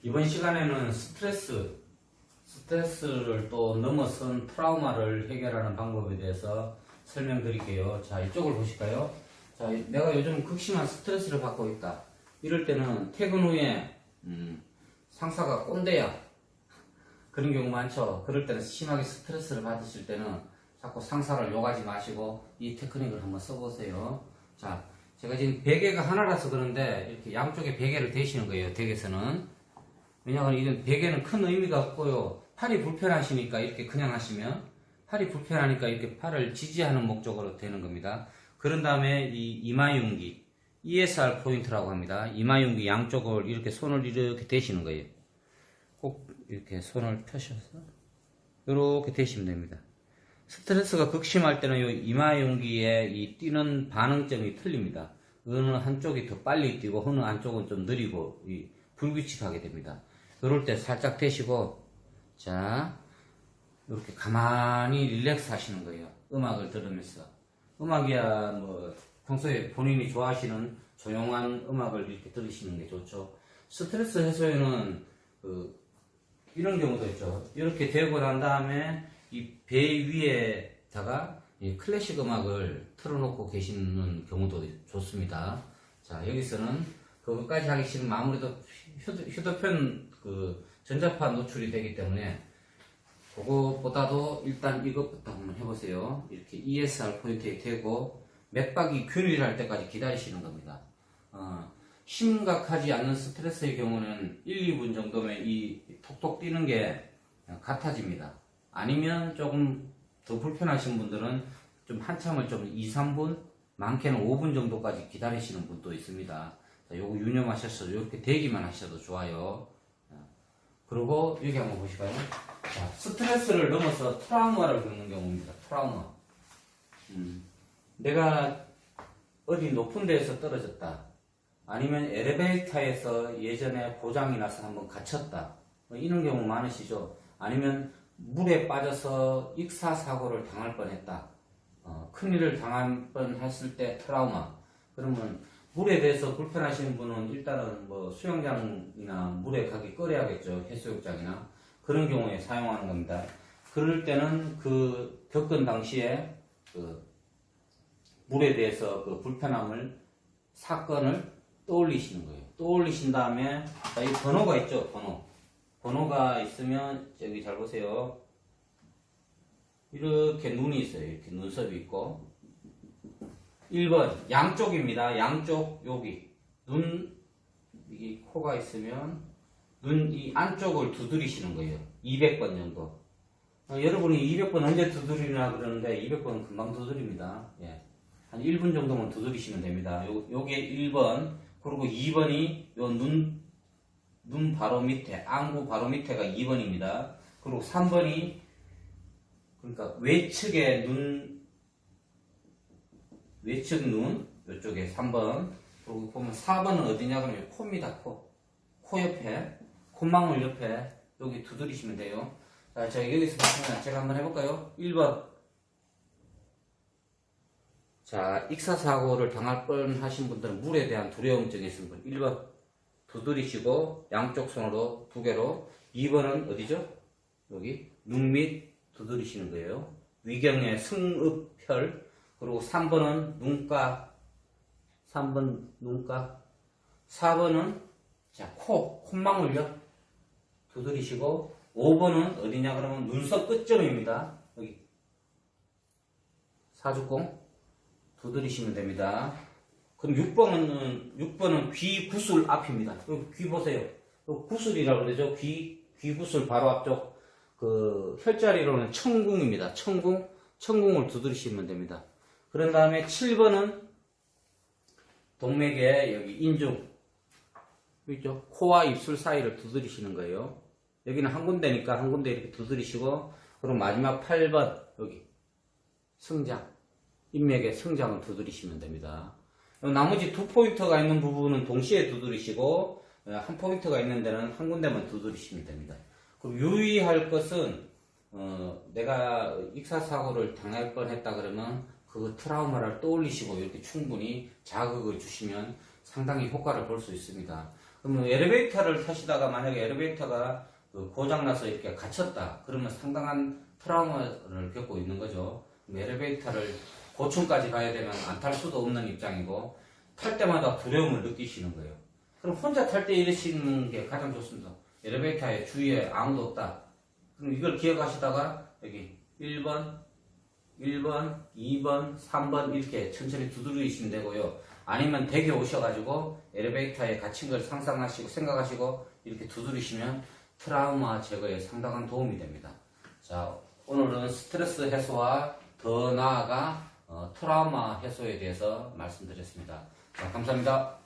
이번 시간에는 스트레스, 스트레스를 또 넘어선 트라우마를 해결하는 방법에 대해서 설명드릴게요. 자, 이쪽을 보실까요? 자, 내가 요즘 극심한 스트레스를 받고 있다. 이럴 때는 퇴근 후에, 음, 상사가 꼰대야. 그런 경우 많죠. 그럴 때는 심하게 스트레스를 받으실 때는 자꾸 상사를 욕하지 마시고 이 테크닉을 한번 써보세요. 자, 제가 지금 베개가 하나라서 그런데 이렇게 양쪽에 베개를 대시는 거예요. 댁에서는. 왜냐하면 이건 베개는 큰 의미가 없고요. 팔이 불편하시니까 이렇게 그냥 하시면 팔이 불편하니까 이렇게 팔을 지지하는 목적으로 되는 겁니다. 그런 다음에 이 이마윤기 ESR 포인트라고 합니다. 이마윤기 양쪽을 이렇게 손을 이렇게 대시는 거예요. 꼭 이렇게 손을 펴셔서 이렇게 대시면 됩니다. 스트레스가 극심할 때는 이 이마윤기에 이 뛰는 반응점이 틀립니다. 어느 한쪽이 더 빨리 뛰고 어느 한쪽은 좀 느리고 이 불규칙하게 됩니다. 이럴 때 살짝 대시고 자 이렇게 가만히 릴렉스 하시는 거예요. 음악을 들으면서 음악이야 뭐 평소에 본인이 좋아하시는 조용한 음악을 이렇게 들으시는 게 좋죠. 스트레스 해소에는 그 이런 경우도 있죠. 이렇게 되고 난 다음에 이 배 위에다가 이 클래식 음악을 틀어놓고 계시는 경우도 좋습니다. 자, 여기서는 그것까지 하기 아무래도 휴대, 휴대폰 그 전자파 노출이 되기 때문에 그것보다도 일단 이것부터 한번 해보세요. 이렇게 ESR 포인트에 대고 맥박이 균일할 때까지 기다리시는 겁니다. 어, 심각하지 않는 스트레스의 경우는 1, 2분 정도면 이 톡톡 뛰는 게 같아집니다. 아니면 조금 더 불편하신 분들은 좀 한참을 좀 2, 3분, 많게는 5분 정도까지 기다리시는 분도 있습니다. 자, 요거 유념하셔서 이렇게 대기만 하셔도 좋아요. 자, 그리고 여기 한번 보실까요? 자, 스트레스를 넘어서 트라우마를 겪는 경우입니다. 트라우마. 음, 내가 어디 높은 데에서 떨어졌다. 아니면 엘리베이터에서 예전에 고장이 나서 한번 갇혔다. 뭐 이런 경우 많으시죠? 아니면 물에 빠져서 익사 사고를 당할 뻔했다. 어, 큰일을 당할 뻔했을 때 트라우마. 그러면 물에 대해서 불편하시는 분은 일단은 뭐 수영장이나 물에 가기 꺼려야겠죠. 해수욕장이나 그런 경우에 사용하는 겁니다. 그럴 때는 그 겪은 당시에 그 물에 대해서 그 불편함을 사건을 떠올리시는 거예요. 떠올리신 다음에 자, 이 번호가 있죠. 번호. 번호가 있으면 여기 잘 보세요. 이렇게 눈이 있어요. 이렇게 눈썹이 있고 1번 양쪽입니다. 양쪽 여기 눈 이게 코가 있으면 눈 이 안쪽을 두드리시는 거예요. 200번 정도. 어, 여러분이 200번 언제 두드리나 그러는데 200번은 금방 두드립니다. 예. 한 1분 정도만 두드리시면 됩니다. 요, 요게 1번, 그리고 2번이 요 눈, 눈 바로 밑에, 안구 바로 밑에가 2번입니다. 그리고 3번이, 그러니까 외측에 눈, 외측 눈, 요쪽에 3번. 그리고 보면 4번은 어디냐 그러면 코입니다, 코. 코 옆에, 콧망울 옆에, 여기 두드리시면 돼요. 자, 자, 여기서 보시면 제가 한번 해볼까요? 1번. 자, 익사사고를 당할 뻔 하신 분들은 물에 대한 두려움증이 있으신 분. 1번. 두드리시고, 양쪽 손으로 두 개로. 2번은 어디죠? 여기. 눈 밑 두드리시는 거예요. 위경의 승읍혈. 그리고 3번은 눈가. 3번 눈가. 4번은, 자, 코, 콧망울 옆. 두드리시고, 5번은 어디냐 그러면 눈썹 끝점입니다. 여기. 사주공. 두드리시면 됩니다. 그럼 6번은, 6번은 귀 구슬 앞입니다. 귀 보세요. 요 구슬이라고 그러죠. 귀, 귀 구슬 바로 앞쪽. 그, 혈자리로는 청궁입니다. 청궁. 청궁을 두드리시면 됩니다. 그런 다음에 7번은 동맥의 여기 인중. 있죠? 코와 입술 사이를 두드리시는 거예요. 여기는 한 군데니까 한 군데 이렇게 두드리시고, 그리고 마지막 8번, 여기. 성장. 인맥의 성장을 두드리시면 됩니다. 나머지 두 포인트가 있는 부분은 동시에 두드리시고 어, 한 포인트가 있는 데는 한 군데만 두드리시면 됩니다. 그리고 유의할 것은 어, 내가 익사 사고를 당할 뻔 했다 그러면 그 트라우마를 떠올리시고 이렇게 충분히 자극을 주시면 상당히 효과를 볼 수 있습니다. 그러면 엘리베이터를 타시다가 만약에 엘리베이터가 그 고장나서 이렇게 갇혔다. 그러면 상당한 트라우마를 겪고 있는 거죠. 엘리베이터를 고층까지 가야 되면 안 탈 수도 없는 입장이고 탈 때마다 두려움을 느끼시는 거예요. 그럼 혼자 탈 때 이러시는 게 가장 좋습니다. 엘리베이터에 주위에 아무도 없다. 그럼 이걸 기억하시다가 여기 1번, 1번, 2번, 3번 이렇게 천천히 두드리시면 되고요. 아니면 댁에 오셔가지고 엘리베이터에 갇힌 걸 상상하시고 생각하시고 이렇게 두드리시면 트라우마 제거에 상당한 도움이 됩니다. 자, 오늘은 스트레스 해소와 더 나아가 어, 트라우마 해소에 대해서 말씀드렸습니다. 자, 감사합니다.